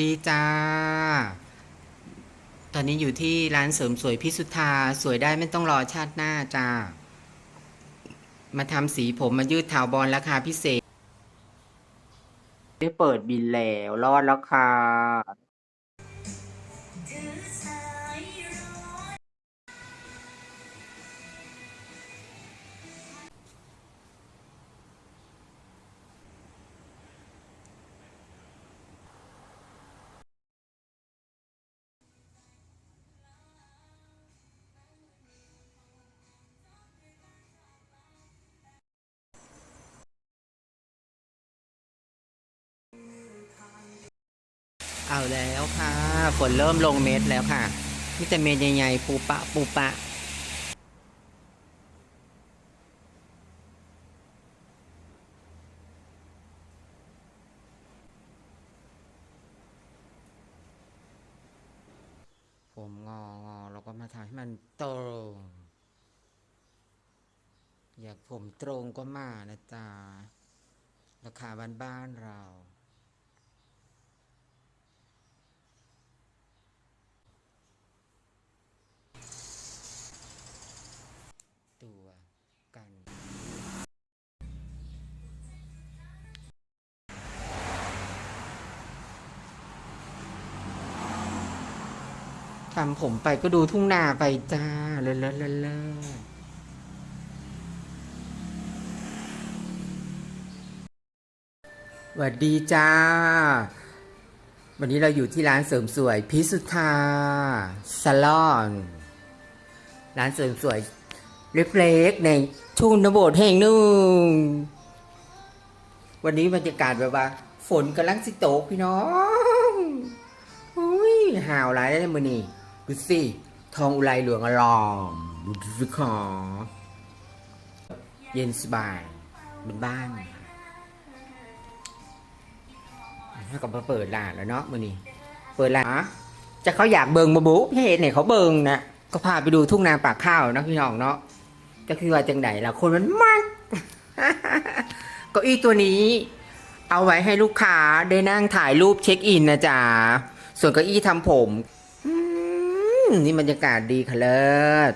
ดีจ้า ตอนนี้อยู่ที่ร้านเสริมสวยพิสุทธาสวยได้ไม่ต้องรอชาติหน้าจ้า มาทำสีผมมายืดถาวบอลราคาพิเศษ ได้เปิดบินแล้ว รอดแล้วค่ะ เอาแล้วค่ะ ฝนเริ่มลงเม็ดแล้วค่ะมีแต่เม็ดใหญ่ๆปูปะปูปะผมงองอแล้วก็มาทำให้มันตรงอยากผมตรงก็มานะจ๊ะราคาบ้านๆเรา ทำผมไปก็ดูทุ่งนาไปจ้าเลอะเลอะเลอะเลอะสวัสดีจ้า วันนี้เราอยู่ที่ร้านเสริมสวยพิสุทธาซาลอน ร้านเสริมสวยเล็กๆในทุ่งนบดแห่งหนึ่ง วันนี้บรรยากาศแบบว่า ฝนกำลังสิตกพี่น้อง อุ้ยห่าวหลายได้เลยมือนี่ ดูสิทองอุไรหลืองอลามดูสิขอเย็นสบายเป็นบ้านถ้ากับมาเปิดร้านแล้วเนาะมือนี่เปิดร้านจะเขาอยากเบิงมาบุเพจเนี่ยเขาเบิงนะก็พาไปดูทุ่งนาปากข้าวนะพี่น้องเนาะก็คือว่าจังไหนล่ะคนมันมากเก้าอี้ตัวนี้ เอาไว้ให้ลูกค้าได้นั่งถ่ายรูปเช็คอินนะจ๊ะส่วนเก้าอี้ทำผม นี่บรรยากาศดีคะเลิศ